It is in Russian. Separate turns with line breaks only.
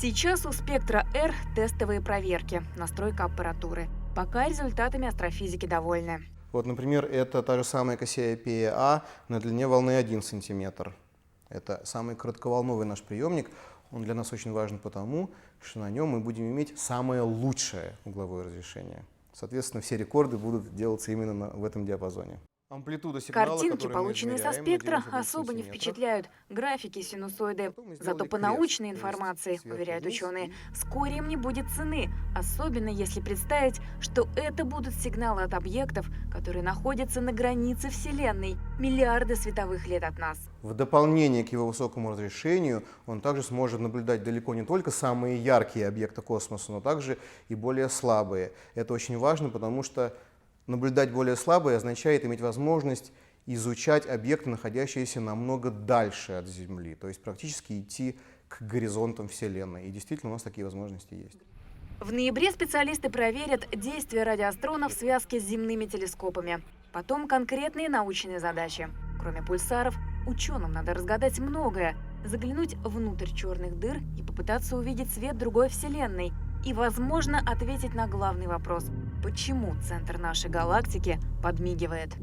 Сейчас у спектра R тестовые проверки, настройка аппаратуры. Пока результатами астрофизики довольны.
Вот, например, это та же самая Кассиопея А на длине волны 1 сантиметр. Это самый коротковолновый наш приемник. Он для нас очень важен потому, что на нем мы будем иметь самое лучшее угловое разрешение. Соответственно, все рекорды будут делаться именно на- в этом диапазоне. Амплитуда сигнала,
Картинки, полученные со спектра,
99
особо не впечатляют. Графики, синусоиды. Зато по научной информации, уверяют ученые, вскоре им не будет цены. Особенно если представить, что это будут сигналы от объектов, которые находятся на границе Вселенной, миллиарды световых лет от нас.
В дополнение к его высокому разрешению он также сможет наблюдать далеко не только самые яркие объекты космоса, но также и более слабые. Это очень важно, потому что наблюдать более слабые означает иметь возможность изучать объекты, находящиеся намного дальше от Земли, то есть практически идти к горизонтам Вселенной. И действительно у нас такие возможности есть.
В ноябре специалисты проверят действие радиоастрона в связке с земными телескопами. Потом конкретные научные задачи. Кроме пульсаров, ученым надо разгадать многое. Заглянуть внутрь черных дыр и попытаться увидеть свет другой Вселенной. И, возможно, ответить на главный вопрос. Почему центр нашей галактики подмигивает?